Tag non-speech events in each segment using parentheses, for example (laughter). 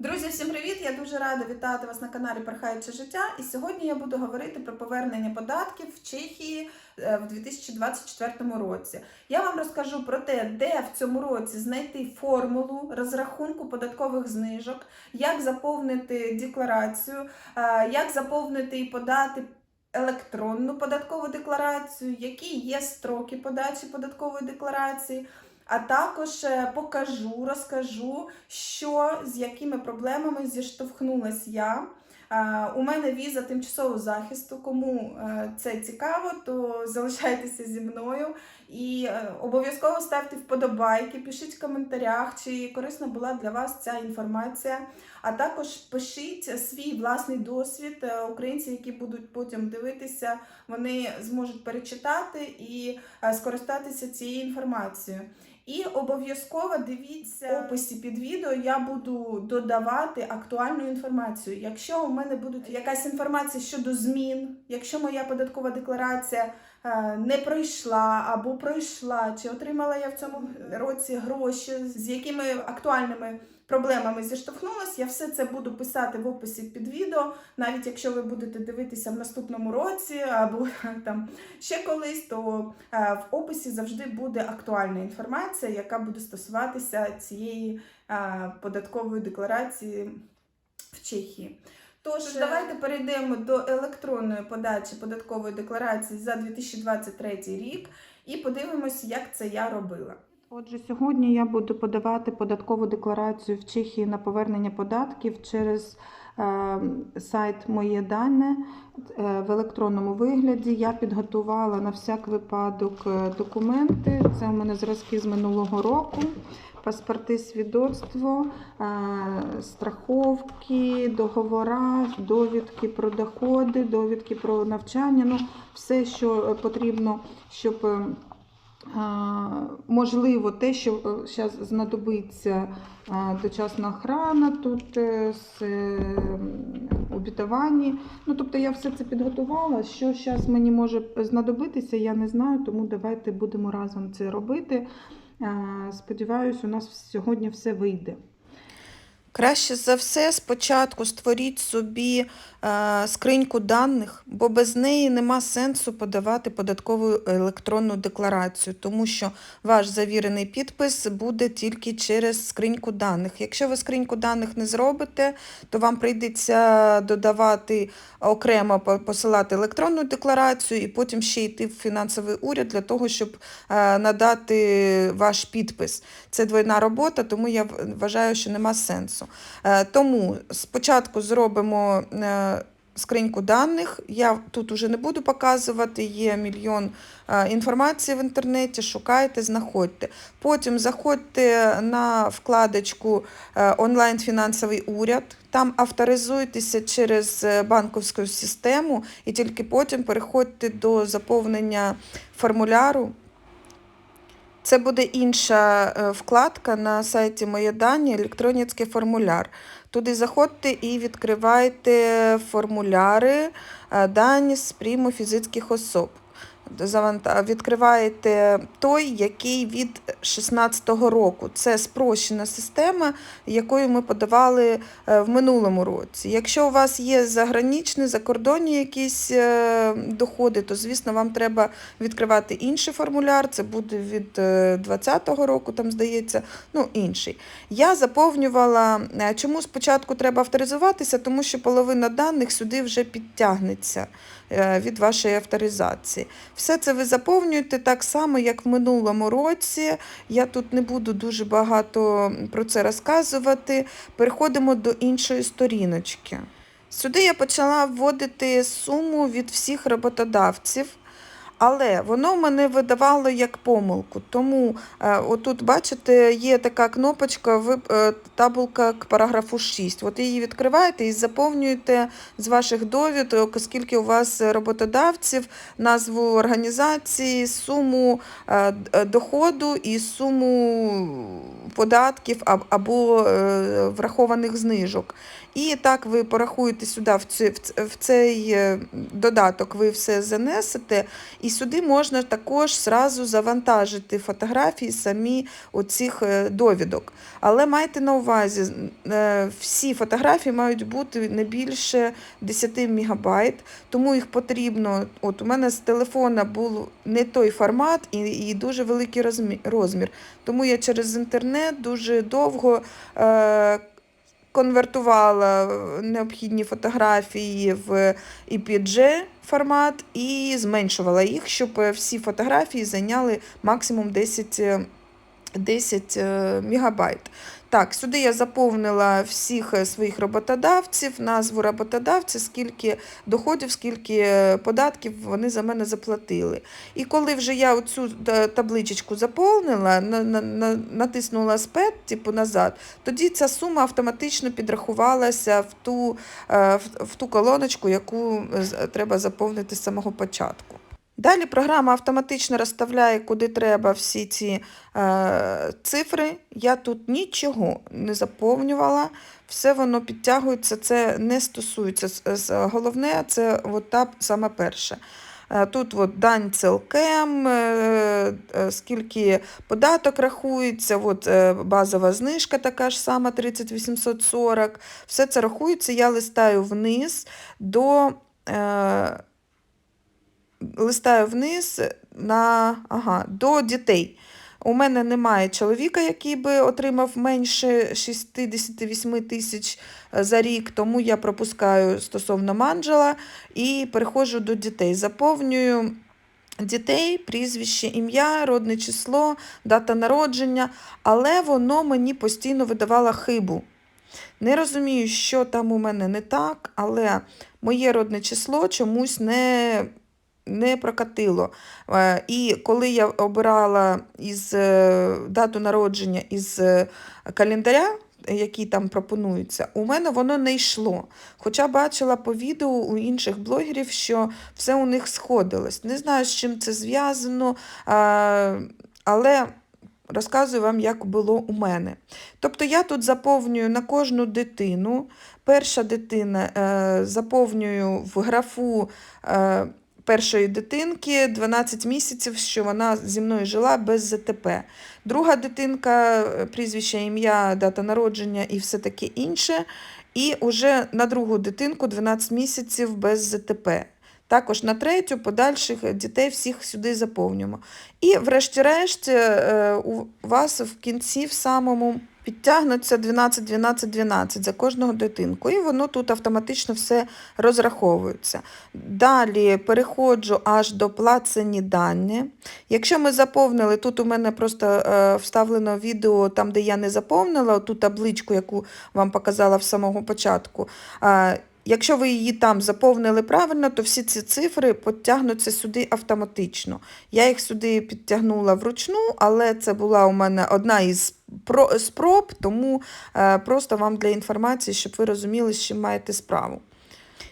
Друзі, всім привіт! Я дуже рада вітати вас на каналі Перхаюче життя. І сьогодні я буду говорити про повернення податків в Чехії е, в 2024 році. Я вам розкажу про те, де в цьому році знайти формулу розрахунку податкових знижок, як заповнити декларацію, е, як заповнити і подати. Електронну податкову декларацію, які є строки подачі податкової декларації, а також е, покажу, розкажу, що з якими проблемами зіштовхнулась я. У мене віза тимчасового захисту. Кому е, це цікаво, то залишайтеся зі мною і е, обов'язково ставте вподобайки, пишіть в коментарях, чи корисна була для вас ця інформація. А також пишіть свій власний досвід. Українці, які будуть потім дивитися, вони зможуть перечитати і скористатися цією інформацією. І обов'язково дивіться в описі під відео. Я буду додавати актуальну інформацію. Якщо у мене буде якась інформація щодо змін, якщо моя податкова декларація е, не пройшла або пройшла, чи отримала я в цьому році гроші, з якими актуальними проблемами зіштовхнулася, я все це буду писати в описі під відео. Навіть якщо ви будете дивитися в наступному році або (laughs) там ще колись, то е, в описі завжди буде актуальна інформація, яка буде стосуватися цієї е, податкової декларації в Чехії. Тож, давайте перейдемо до електронної подачі податкової декларації за 2023 рік і подивимося, як це я робила. Отже, сьогодні я буду подавати податкову декларацію в Чехії на повернення податків через е, сайт Моє дане е, в електронному вигляді. Я підготувала на всяк випадок е, документи. Це у мене зразки з минулого року. Паспорти, свідоцтво, страховки, договора, довідки про доходи, довідки про навчання. Ну, все, що потрібно, щоб Можливо, те, що зараз знадобиться дочасна охрана тут е, з е, обітовані. Ну, тобто я все це підготувала. Що зараз мені може знадобитися, я не знаю, тому давайте будемо разом це робити. Сподіваюсь, у нас сьогодні все вийде. Краще за все, спочатку створіть собі е, скриньку даних, бо без неї нема сенсу подавати податкову електронну декларацію, тому що ваш завірений підпис буде тільки через скриньку даних. Якщо ви скриньку даних не зробите, то вам прийдеться додавати окремо посилати електронну декларацію і потім ще йти в фінансовий уряд для того, щоб е, надати ваш підпис. Це двойна робота, тому я вважаю, що нема сенсу. Е, Тому спочатку зробимо е, скриньку даних. Я тут уже не буду показувати, є мільйон е, інформації в інтернеті, шукайте, знаходьте. Потім заходьте на вкладочку е, онлайн фінансовий уряд. Там авторизуйтеся через е, банківську систему і тільки потім переходьте до заповнення формуляру. Це буде інша вкладка на сайті Моє дані, електронний формуляр. Туди заходьте і відкривайте формуляри е, дані з прийму фізичних особ. Відкриваєте той, який від 16-го року. Це спрощена система, якою ми подавали е, в минулому році. Якщо у вас є заграничні, закордонні якісь е, доходи, то, звісно, вам треба відкривати інший формуляр. Це буде від е, 20-го року, там здається, ну інший. Я заповнювала, е, чому спочатку треба авторизуватися, тому що половина даних сюди вже підтягнеться е, від вашої авторизації. Все це ви заповнюєте так само, як в минулому році. Я тут не буду дуже багато про це розказувати. Переходимо до іншої сторіночки. Сюди я почала вводити суму від всіх роботодавців. Але воно мене видавало як помилку. Тому е, отут, бачите, є така кнопочка, е, табулка к параграфу 6. От її відкриваєте і заповнюєте з ваших довідок, оскільки у вас роботодавців, назву організації, суму е, доходу і суму податків або врахованих знижок. І так ви порахуєте сюди в цей, додаток, ви все занесете. І І сюди можна також зразу завантажити фотографії самі оцих е, довідок. Але майте на увазі, е, всі фотографії мають бути не більше 10 МБ, тому їх потрібно. От у мене з телефона був не той формат і, і дуже великий розмір. Тому я через інтернет дуже довго е, конвертувала необхідні фотографії в EPG формат і зменшувала їх, щоб е, всі фотографії зайняли максимум 10 е, 10 е, мегабайт. Так, сюди я заповнила всіх е, своїх роботодавців, назву роботодавця, скільки доходів, скільки е, податків вони за мене заплатили. І коли вже я та- табличечку заповнила, на, на, на, натиснула спет, типу назад, тоді ця сума автоматично підрахувалася в ту, в, ту колоночку, яку треба заповнити з самого початку. Далі програма автоматично розставляє, куди треба всі ці е, цифри. Я тут нічого не заповнювала, все воно підтягується, це не стосується. Головне, це от та саме перше. Е, Тут от дань целкем, е, е, скільки податок рахується, от базова знижка така ж сама 30 840. Все це рахується, я листаю вниз до. Листаю вниз на ага, до дітей. У мене немає чоловіка, який би отримав менше 68 тисяч е, за рік, тому я пропускаю стосовно манджела і переходжу до дітей. Заповнюю дітей, прізвище, ім'я, родне число, дата народження, але воно мені постійно видавало хибу. Не розумію, що там у мене не так, але моє родне число чомусь не, не прокатило. Е, І коли я обирала із е, дату народження із е, календаря, який там пропонується, у мене воно не йшло. Хоча бачила по відео у інших блогерів, що все у них сходилось. Не знаю, з чим це зв'язано, але розказую вам, як було у мене. Тобто я тут заповнюю на кожну дитину. Перша дитина заповнюю в графу першої дитинки 12 місяців, що вона зі мною жила без ЗТП. Друга дитинка, е, прізвище, ім'я, дата народження і все таке інше. І вже на другу дитинку 12 місяців без ЗТП. Також на третю подальших дітей всіх сюди заповнюємо. І врешті-решт е, у вас в кінці в самому підтягнуться 12, 12, 12 за кожного дитинку. І воно тут автоматично все розраховується. Далі переходжу аж до плацені дані. Якщо ми заповнили, тут у мене просто е, вставлено відео, там, де я не заповнила ту табличку, яку вам показала в самого початку. Якщо ви її там заповнили правильно, то всі ці цифри підтягнуться сюди автоматично. Я їх сюди підтягнула вручну, але це була у мене одна із спроб, тому е, просто вам для інформації, щоб ви розуміли, з чим маєте справу.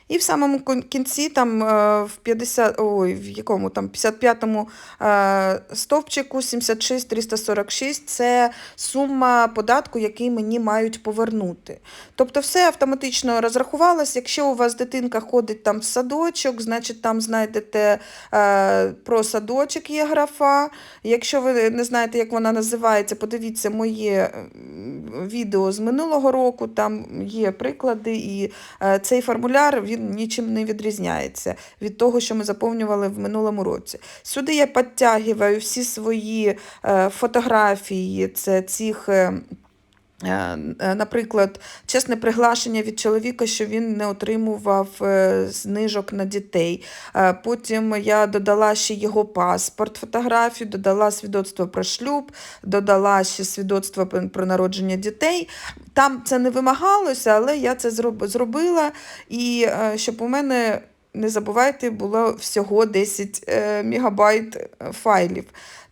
І в самому кінці, там е, в 50, ой, в якому там 55-му е, стовпчику 76 346 це сума податку, який мені мають повернути. Тобто все автоматично розрахувалось. Якщо у вас дитинка ходить там в садочок, значить там знайдете е, про садочок є графа. Якщо ви не знаєте, як вона називається, подивіться моє відео з минулого року, там є приклади, і цей формуляр він нічим не відрізняється від того, що ми заповнювали в минулому році. Сюди я підтягую всі свої е, фотографії, це цих. Е, Е, Наприклад, чесне приглашення від чоловіка, що він не отримував е, знижок на дітей. Потім я додала ще його паспорт, фотографію, додала свідоцтво про шлюб, додала ще свідоцтво про народження дітей. Там це не вимагалося, але я це зробила. І щоб у мене, не забувайте, було всього 10 е, мегабайт файлів.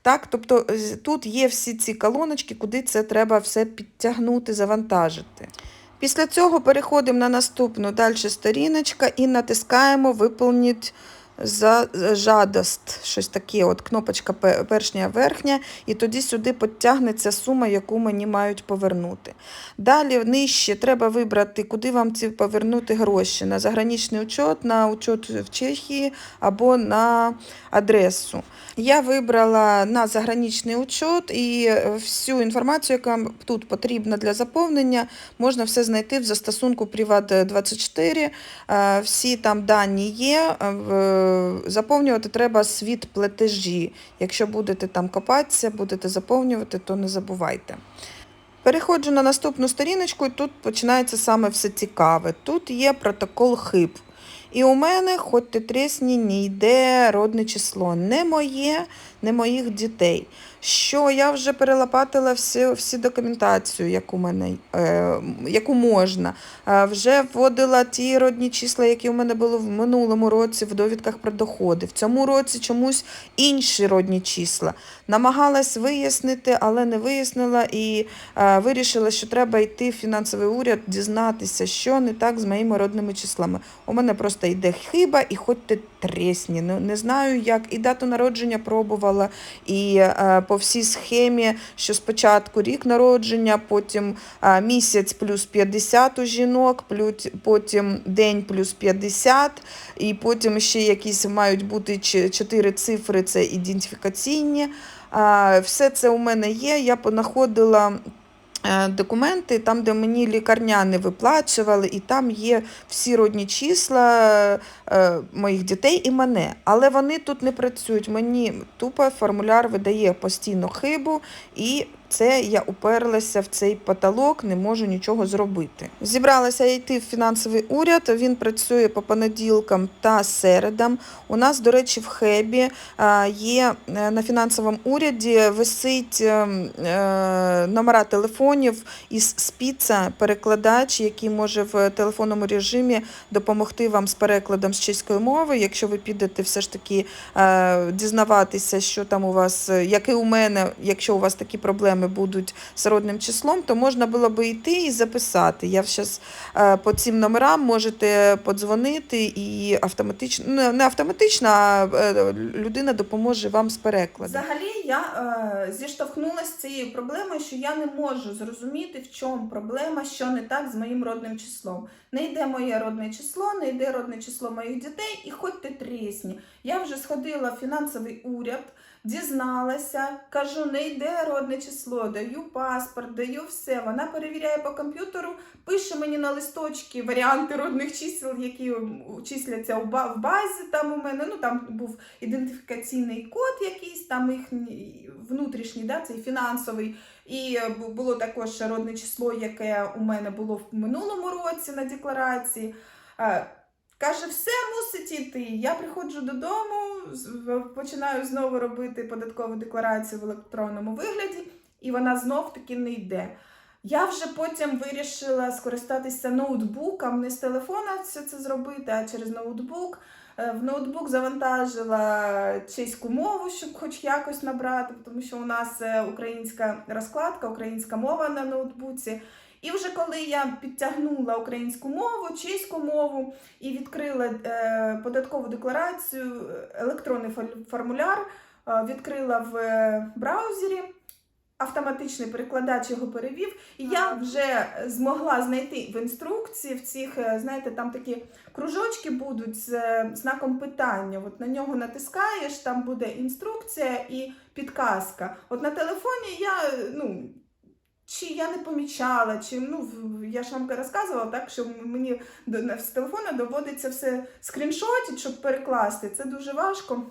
Так, тобто тут є всі ці колоночки, куди це треба все підтягнути, завантажити. Після цього переходимо на наступну далі сторіночка і натискаємо «Виповніть за жадост, щось таке, от кнопочка першня верхня, і тоді сюди підтягнеться сума, яку мені мають повернути. Далі нижче треба вибрати, куди вам ці повернути гроші: на заграничний учет, на учет в Чехії або на адресу. Я вибрала на заграничний учет і е, всю інформацію, яка тут потрібна для заповнення, можна все знайти в застосунку Privat24. Е, Всі там дані є. Е, Заповнювати треба світ платежі. Якщо будете там копатися, будете заповнювати, то не забувайте. Переходжу на наступну сторіночку, і тут починається саме все цікаве. Тут є протокол хиб. І у мене, хоч ти тресні, не йде родне число. Не моє, не моїх дітей. Що я вже перелопатила всі, всі документацію, яку, мене, е, яку можна. Е, вже вводила ті родні числа, які у мене були в минулому році в довідках про доходи. В цьому році чомусь інші родні числа. Намагалась вияснити, але не вияснила і е, вирішила, що треба йти в фінансовий уряд, дізнатися, що не так з моїми родними числами. У мене просто йде хиба, і хоч ти тресні. Ну, не знаю, як і дату народження пробувала, і е, по всій схемі, що спочатку рік народження, потім е, місяць плюс 50 у жінок, плюс, потім день плюс 50, і потім ще якісь мають бути чотири цифри, це ідентифікаційні. А, Все це у мене є. Я понаходила е, документи, там, де мені лікарня не виплачували, і там є всі родні числа е, моїх дітей і мене. Але вони тут не працюють. Мені тупо формуляр видає постійно хибу, і це я уперлася в цей потолок, не можу нічого зробити. Зібралася йти в фінансовий уряд. Він працює по понеділкам та середам. У нас, до речі, в Хебі е, є е, на фінансовому уряді висить е, номера телефонів із спіца, перекладач, який може в телефонному режимі допомогти вам з перекладом з чеської мови. Якщо ви підете все ж таки дізнаватися, що там у вас, як і у мене, якщо у вас такі проблеми будуть з родним числом, то можна було би йти і записати. Я зараз е, по цим номерам можете подзвонити і автоматично, не не автоматично, а е, людина допоможе вам з перекладом. Взагалі я е, зіштовхнулася з цією проблемою, що я не можу зрозуміти, в чому проблема, що не так з моїм родним числом. Не йде моє родне число, не йде родне число моїх дітей, і хоч ти трісні. Я вже сходила в фінансовий уряд, дізналася, кажу, не йде родне число, даю паспорт, даю все. Вона перевіряє по комп'ютеру, пише мені на листочки варіанти родних чисел, які числяться в базі. Там у мене ну там був ідентифікаційний код якийсь, там їхній внутрішній, да, цей фінансовий. І е, було також родне число, яке у мене було в минулому році на декларації. Каже, все мусить іти. Я приходжу додому, починаю знову робити податкову декларацію в електронному вигляді, і вона знов таки не йде. Я вже потім вирішила скористатися ноутбуком, не з телефона все це зробити, а через ноутбук. Е, В ноутбук завантажила чеську мову, щоб хоч якось набрати, тому що у нас е, українська розкладка, українська мова на ноутбуці. І вже коли я підтягнула українську мову, чеську мову і відкрила е, податкову декларацію, електронний формуляр, е, відкрила в е, браузері, автоматичний перекладач його перевів, і я вже змогла знайти в інструкції в цих, знаєте, там такі кружочки будуть з знаком питання. От на нього натискаєш, там буде інструкція і підказка. От на телефоні я, ну. Чи я не помічала, чи ну я ж вам розказувала, так що мені з телефона доводиться все скріншотити, щоб перекласти. Це дуже важко.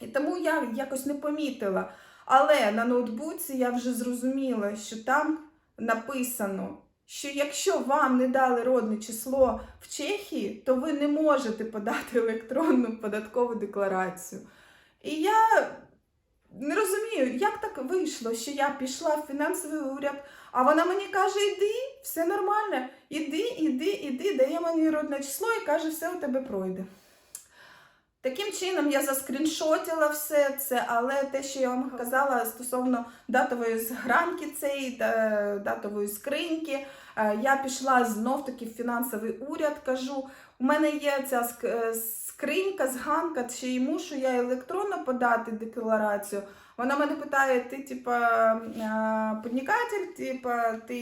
І тому я якось не помітила. Але на ноутбуці я вже зрозуміла, що там написано, що якщо вам не дали родне число в Чехії, то ви не можете подати (laughs) електронну податкову декларацію. І я розумію, як так вийшло, що я пішла в фінансовий уряд, а вона мені каже: іди, все нормально, іди, іди, іди, дає мені родне число і каже, все у тебе пройде. Таким чином я заскріншотила все це, але те, що я вам казала стосовно датової згранки цієї датової скриньки, е, я пішла знов таки в фінансовий уряд. Кажу, у мене є ця е, скринька, зганка, чи й мушу я електронно подати декларацію. Вона мене питає: ти, типа, е, піднікатель, типа, ти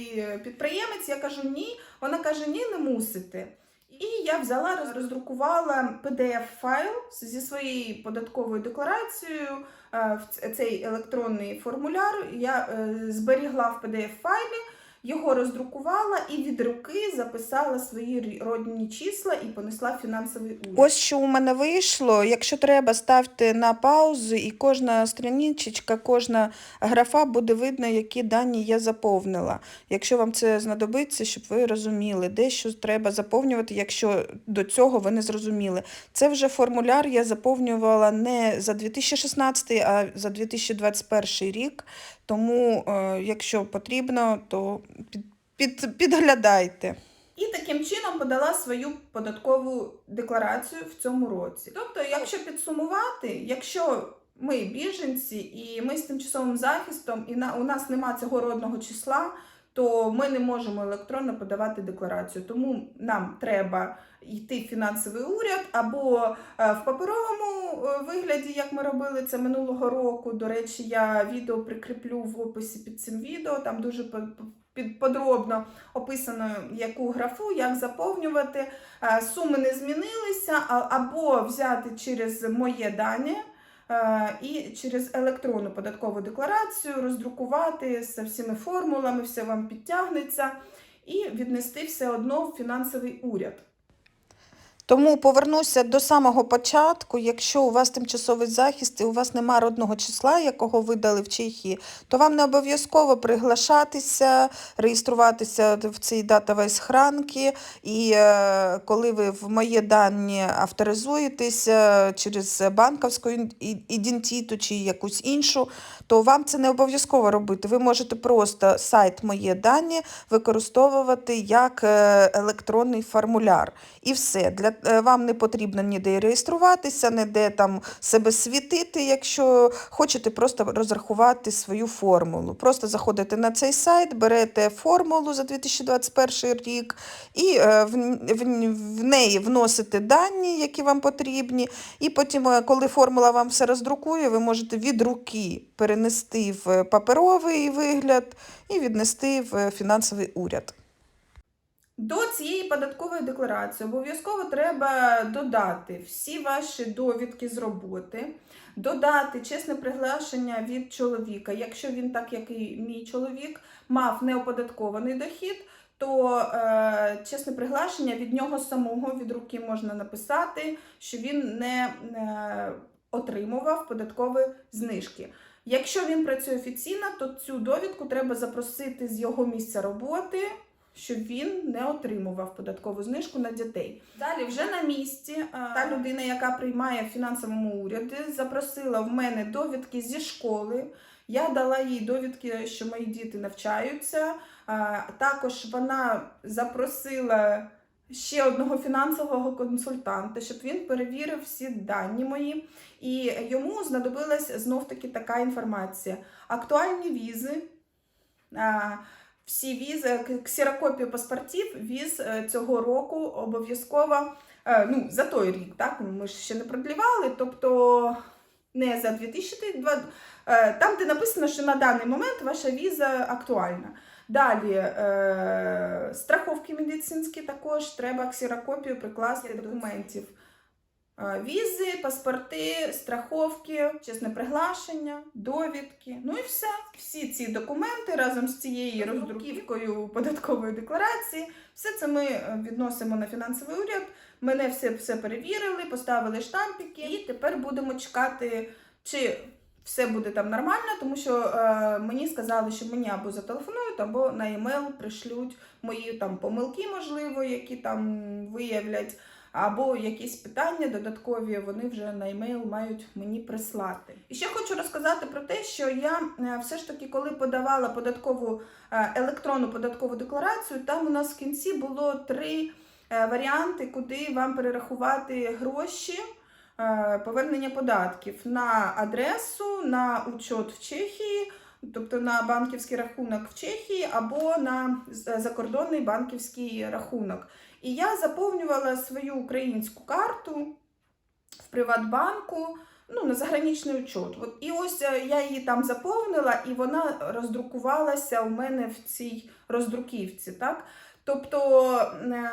підприємець? Я кажу, ні. Вона каже, ні, не мусите. І я взяла, роздрукувала PDF-файл зі своєю податковою декларацією е, в цей електронний формуляр. Я е, зберігла в PDF-файлі, його роздрукувала і від руки записала свої родні числа і понесла фінансовий уряд. Ось що у мене вийшло. Якщо треба, ставте на паузу, і кожна страничка, кожна графа буде видно, які дані я заповнила. Якщо вам це знадобиться, щоб ви розуміли, де що треба заповнювати, якщо до цього ви не зрозуміли. Це вже формуляр я заповнювала не за 2016, а за 2021 рік. Тому, е, якщо потрібно, то під, під, підглядайте. І таким чином подала свою податкову декларацію в цьому році. Тобто, якщо підсумувати, якщо ми біженці і ми з тимчасовим захистом, і на, у нас нема цього родного числа, то ми не можемо електронно подавати декларацію. Тому нам треба йти в фінансовий уряд або е, в паперовому е, вигляді, як ми робили це минулого року. До речі, я відео прикріплю в описі під цим відео. Там дуже під- подробно описано, яку графу, як заповнювати. Е, Суми не змінилися, або взяти через моє дані. е, І через електронну податкову декларацію роздрукувати з всіми формулами, все вам підтягнеться, і віднести все одно в фінансовий уряд. Тому повернуся до самого початку. Якщо у вас тимчасовий захист і у вас нема родного числа, якого видали в Чехії, то вам не обов'язково приглашатися, реєструватися в цій датовій схранки. І е, коли ви в мої дані авторизуєтеся через банківську ідентиту чи якусь іншу, то вам це не обов'язково робити. Ви можете просто сайт Мої дані використовувати як е, електронний формуляр. І все. Для, вам не потрібно ніде реєструватися, ніде там себе світити, якщо хочете просто розрахувати свою формулу. Просто заходите на цей сайт, берете формулу за 2021 рік і е, в неї вносите дані, які вам потрібні. І потім, е, коли формула вам все роздрукує, ви можете від руки перенести в паперовий вигляд і віднести в фінансовий уряд. До цієї податкової декларації обов'язково треба додати всі ваші довідки з роботи, додати чесне приглашення від чоловіка. Якщо він, так як і мій чоловік, мав неоподаткований дохід, то е, чесне приглашення від нього самого від руки можна написати, що він не е, отримував податкові знижки. Якщо він працює офіційно, то цю довідку треба запросити з його місця роботи щоб він не отримував податкову знижку на дітей. Далі, вже на місці, е, та людина, яка приймає в фінансовому уряді, запросила в мене довідки зі школи. Я дала їй довідки, що мої діти навчаються. Е, Також вона запросила ще одного фінансового консультанта, щоб він перевірив всі дані мої. І йому знадобилась знов таки така інформація: актуальні візи. Всі візи, ксерокопію паспортів віз е, цього року обов'язково е, ну, за той рік, так? Ми ж ще не продлівали, тобто не за 2002, е, там, де написано, що на даний момент ваша віза актуальна. Далі страховки медицинські також треба ксерокопію прикласти документів. Візи, паспорти, страховки, чесне приглашення, довідки. Ну і все. Всі ці документи разом з цією роздруківкою податкової декларації. Все це ми е, відносимо на фінансовий уряд. Мене все, все перевірили, поставили штампики, і тепер будемо чекати, чи все буде там нормально, тому що е, мені сказали, що мені або зателефонують, або на емейл пришлють мої там помилки, можливо, які там виявлять або якісь питання додаткові вони вже на емейл мають мені прислати. І ще хочу розказати про те, що я е, все ж таки, коли подавала податкову е, електронну податкову декларацію, там у нас в кінці було три е, варіанти, куди вам перерахувати гроші. повернення податків на адресу, на учет в Чехії, тобто на банківський рахунок в Чехії або на закордонний банківський рахунок. І я заповнювала свою українську карту в Приватбанку. Ну, на заграничний учет. І ось е, я її там заповнила, і вона роздрукувалася у мене в цій роздруківці. Так? Тобто, е,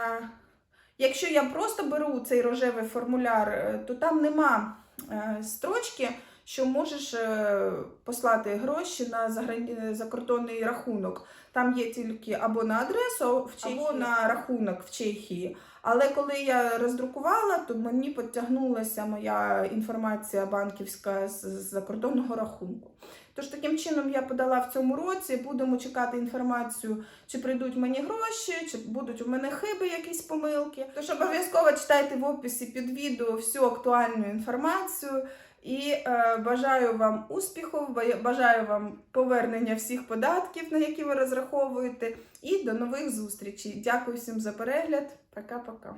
якщо я просто беру цей рожевий формуляр, е, то там нема строчки, що можеш е, послати гроші на загран- закордонний рахунок. Там є тільки або на адресу або на рахунок в Чехії. Але коли я роздрукувала, то мені підтягнулася моя інформація банківська з закордонного рахунку. Тож таким чином я подала в цьому році. Будемо чекати інформацію, чи прийдуть мені гроші, чи будуть у мене хиби, якісь помилки. Тож обов'язково читайте в описі під відео всю актуальну інформацію. І е, бажаю вам успіху, ба- бажаю вам повернення всіх податків, на які ви розраховуєте. І до нових зустрічей. Дякую всім за перегляд. Пока-пока.